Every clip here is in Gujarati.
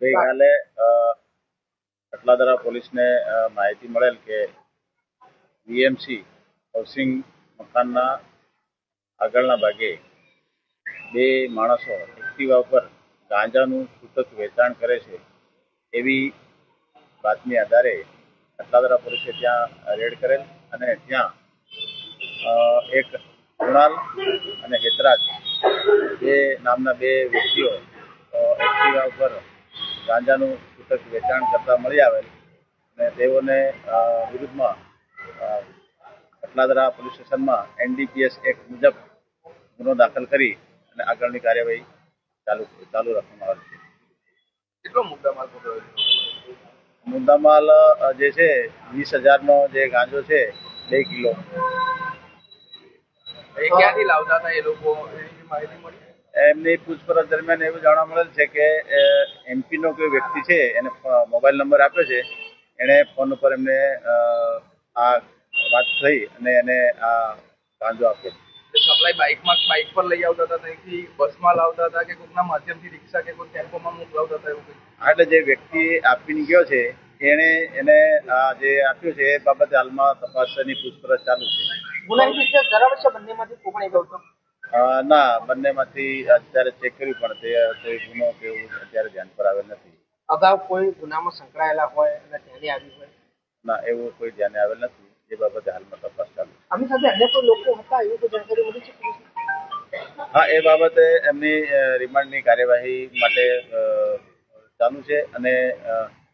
ગઈકાલે અ, કટલાદરા પોલીસને માહિતી મળેલ કે વીએમસી હાઉસિંગ મકાનના આગળના ભાગે બે માણસો એક્ટિવા ઉપર ગાંજાનું છૂટક વેચાણ કરે છે એવી બાતમી આધારે કટલાદરા પોલીસે ત્યાં રેડ કરેલ અને ત્યાં એક કુણાલ અને હેતરાજ બે નામના બે વ્યક્તિઓ એક્ટિવા ઉપર ગાંજાનું છૂટક વેચાણ કરતા મળી આવેલ અને તેઓને વિરુદ્ધમાં અ, પોલીસ સ્ટેશનમાં એનડીપીએસ એક્ટ મુજબ ગુનો દાખલ કરી અને આગળની કાર્યવાહી ચાલુ ચાલુ રાખવામાં આવેલ છે. કેટલો મુદ્દામાલ મુદ્દામાલ જે છે વીસ હજારનો જે ગાંજો છે બે કિલો. ક્યાંથી લાવતા હતા એ લોકો? એની માહિતી મળી? એમની પૂછપરછ દરમિયાન એવું જાણવા મળેલ છે કે એમપીનો કોઈ વ્યક્તિ છે એને મોબાઈલ નંબર આપ્યો છે એણે ફોન ઉપર એમને આ વાત થઈ અને એને આ ગાંજો આપ્યો. સપ્લાય બાઇકમાં બાઇક પર લઈ આવતા હતા ત્યાંથી બસમાં લાવતા હતા કે કોઈકના માધ્યમથી રિક્ષા કે કોઈ ટેમ્પોમાં મોકલાવતા હતા એવું કંઈ? આ એટલે જે વ્યક્તિ આપીને ગયો છે એણે એને જે આપ્યું છે એ બાબતે હાલમાં તપાસની પૂછપરછ ચાલુ છે. ગુનાની ફીચર ધરાવે છે બંનેમાંથી કોઈ પણ એક આવતો અ, ના બંનેમાંથી અત્યારે ચેક કર્યું પણ તે કોઈ ગુનો કે એવું અત્યારે ધ્યાન પર આવેલ નથી. અગાઉ કોઈ ગુનામાં સંકળાયેલા હોય અને ધ્યાને આવી હોય? ના એવું કોઈ ધ્યાને આવેલ નથી. એ બાબતે હાલમાં તપાસ ચાલુ આમની સાથે અન્ય કોઈ લોકો હતા? એવું કોઈ જાણકારી મળી છે હા એ બાબતે એમની રિમાન્ડની કાર્યવાહી માટે ચાલુ છે અને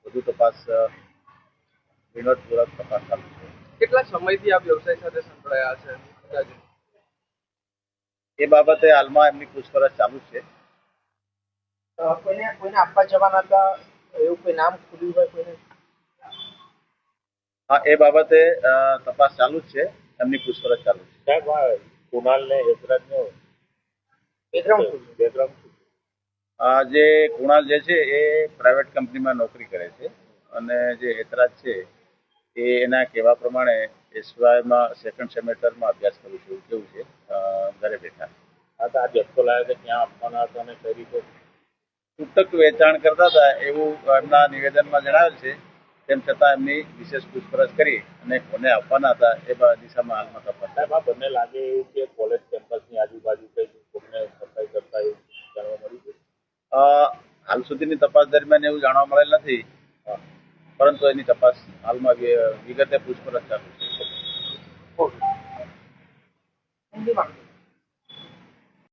વધુ તપાસ વિનોદપૂર્વક તપાસ ચાલુ છે. કેટલા સમયથી આ વ્યવસાય સાથે સંકળાયા છે? એ બાબતે હાલમાં એમની પૂછપરછ ચાલુ છે. કોઈને કોઈને આપવા જવાના હતા? એવું કોઈ નામ ખુલ્યું હોય કોઈને? હા એ બાબતે તપાસ ચાલુ જ છે. એમની પૂછપરછ ચાલુ છે. સાહેબ આ બેકગ્રાઉન્ડ જે કુણાલ જે છે એ પ્રાઇવેટ કંપનીમાં નોકરી કરે છે. અને જે હેતરાજ છે એ એના કહેવા પ્રમાણે એસવાયમાં સેકન્ડ સેમેસ્ટરમાં અભ્યાસ કરું છું. એવું આ તો આ જથ્થો લાવ્યો કે ક્યાં આપવાના હતા અને કઈ રીતે. છૂટક વેચાણ કરતા હતા એવું એમના નિવેદનમાં જણાવેલ છે. તેમ છતાં એમની વિશેષ પૂછપરછ કરી અને કોને આપવાના હતા એ દિશામાં હાલમાં તપાસ સાહેબ આ બંને લાગે એવું કે કોલેજ કેમ્પસની આજુબાજુ કઈ કોઈને સફાઈ કરતા એવું જાણવા મળ્યું છે? હાલ સુધીની તપાસ દરમિયાન એવું જાણવા મળેલ નથી. પરંતુ એની તપાસ હાલમાં વિગતે પૂછપરછ ચાલુ છે.